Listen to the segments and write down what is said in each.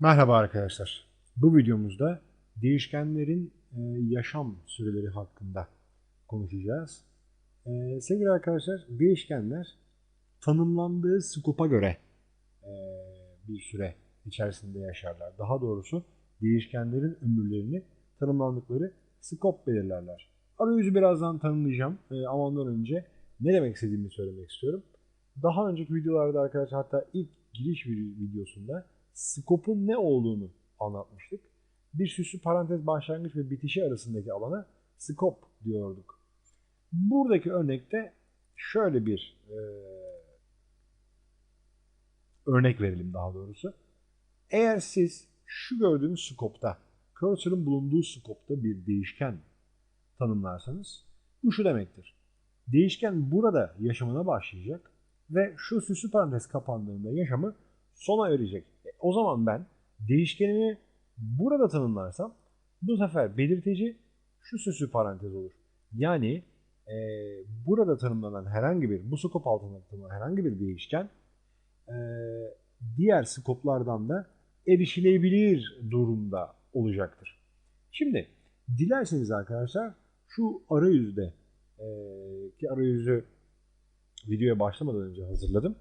Merhaba arkadaşlar. Bu videomuzda değişkenlerin e, yaşam süreleri hakkında konuşacağız. E, sevgili arkadaşlar, değişkenler tanımlandığı skopa göre e, bir süre içerisinde yaşarlar. Daha doğrusu değişkenlerin ömürlerini tanımlandıkları skop belirlerler. Arayüzü birazdan tanımlayacağım ama ondan önce ne demek istediğimi söylemek istiyorum. Daha önceki videolarda arkadaşlar hatta ilk giriş videosunda skopun ne olduğunu anlatmıştık. Bir süslü parantez başlangıç ve bitişi arasındaki alana skop diyorduk. Buradaki örnekte şöyle bir e, örnek verelim daha doğrusu. Eğer siz şu gördüğünüz skopta, cursor'ın bulunduğu skopta bir değişken tanımlarsanız bu şu demektir. Değişken burada yaşamına başlayacak ve şu süslü parantez kapandığında yaşamı sona erecek. O zaman ben değişkenimi burada tanımlarsam bu sefer belirteci şu süslü parantez olur. Yani e, burada tanımlanan herhangi bir, bu skop altında tanımlanan herhangi bir değişken e, diğer skoplardan da erişilebilir durumda olacaktır. Şimdi dilerseniz arkadaşlar şu arayüzde e, ki arayüzü videoya başlamadan önce hazırladım.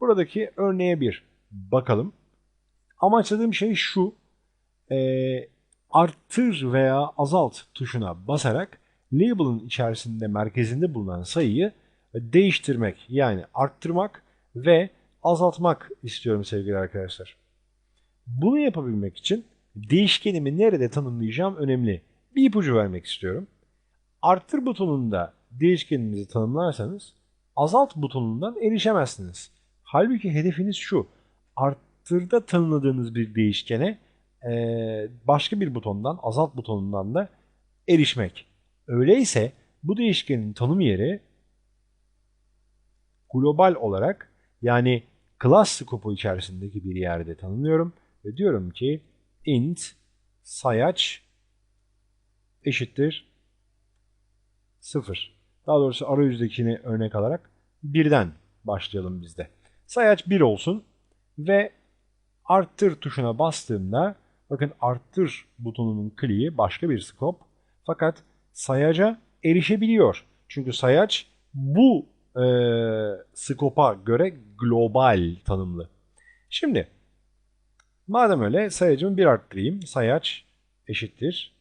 Buradaki örneğe bir bakalım. Amaçladığım şey şu. E, arttır veya azalt tuşuna basarak label'ın içerisinde merkezinde bulunan sayıyı değiştirmek yani arttırmak ve azaltmak istiyorum sevgili arkadaşlar. Bunu yapabilmek için değişkenimi nerede tanımlayacağım önemli. Bir ipucu vermek istiyorum. Arttır butonunda değişkeninizi tanımlarsanız azalt butonundan erişemezsiniz. Halbuki hedefiniz şu arttırda tanımladığınız bir değişkene e, başka bir butondan, azalt butonundan da erişmek. Öyleyse bu değişkenin tanım yeri global olarak yani class skopu içerisindeki bir yerde tanımlıyorum ve diyorum ki int sayaç eşittir 0. Daha doğrusu arayüzdekini örnek alarak birden başlayalım bizde. Sayaç 1 olsun ve arttır tuşuna bastığımda bakın arttır butonunun kliği başka bir skop fakat sayaca erişebiliyor. Çünkü sayaç bu e, skopa göre global tanımlı. Şimdi madem öyle sayacımı bir arttırayım. Sayaç eşittir.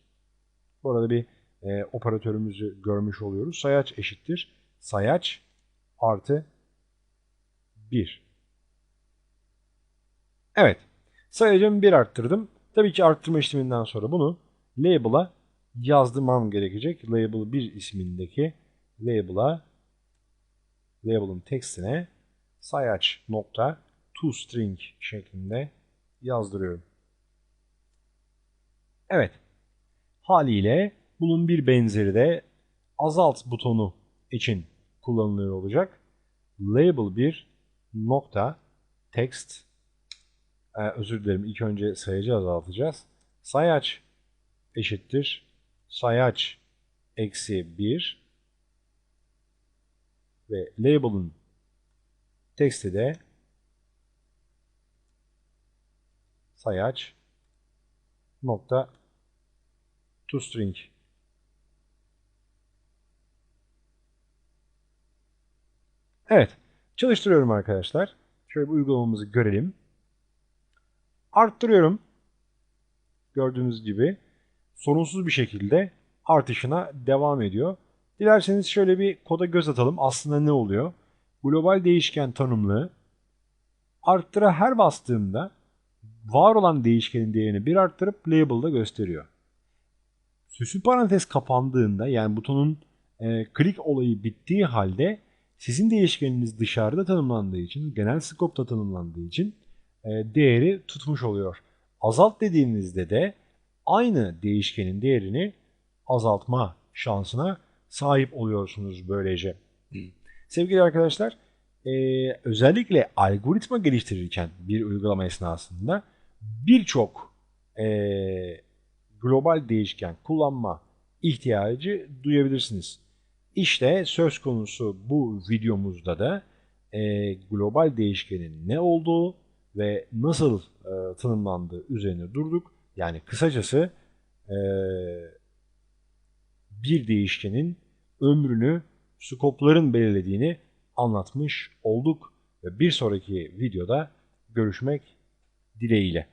Bu arada bir e, operatörümüzü görmüş oluyoruz. Sayaç eşittir. Sayaç artı 1. Evet. Sayacımı bir arttırdım. Tabii ki arttırma işleminden sonra bunu label'a yazdırmam gerekecek. Label 1 ismindeki label'a label'ın tekstine sayaç nokta toString şeklinde yazdırıyorum. Evet. Haliyle bunun bir benzeri de azalt butonu için kullanılıyor olacak. Label 1 nokta text ee, özür dilerim ilk önce sayacı azaltacağız. Sayaç eşittir. Sayaç eksi 1 ve label'ın teksti de sayaç nokta toString Evet. Çalıştırıyorum arkadaşlar. Şöyle bir uygulamamızı görelim arttırıyorum. Gördüğünüz gibi sorunsuz bir şekilde artışına devam ediyor. Dilerseniz şöyle bir koda göz atalım. Aslında ne oluyor? Global değişken tanımlı arttıra her bastığımda var olan değişkenin değerini bir arttırıp label'da gösteriyor. Süslü parantez kapandığında yani butonun e, klik olayı bittiği halde sizin değişkeniniz dışarıda tanımlandığı için, genel skopta tanımlandığı için değeri tutmuş oluyor. Azalt dediğinizde de aynı değişkenin değerini azaltma şansına sahip oluyorsunuz böylece. Sevgili arkadaşlar, e, özellikle algoritma geliştirirken bir uygulama esnasında birçok e, global değişken kullanma ihtiyacı duyabilirsiniz. İşte söz konusu bu videomuzda da e, global değişkenin ne olduğu ve nasıl e, tanımlandığı üzerine durduk. Yani kısacası eee, bir değişkenin ömrünü skopların belirlediğini anlatmış olduk. Ve bir sonraki videoda görüşmek dileğiyle.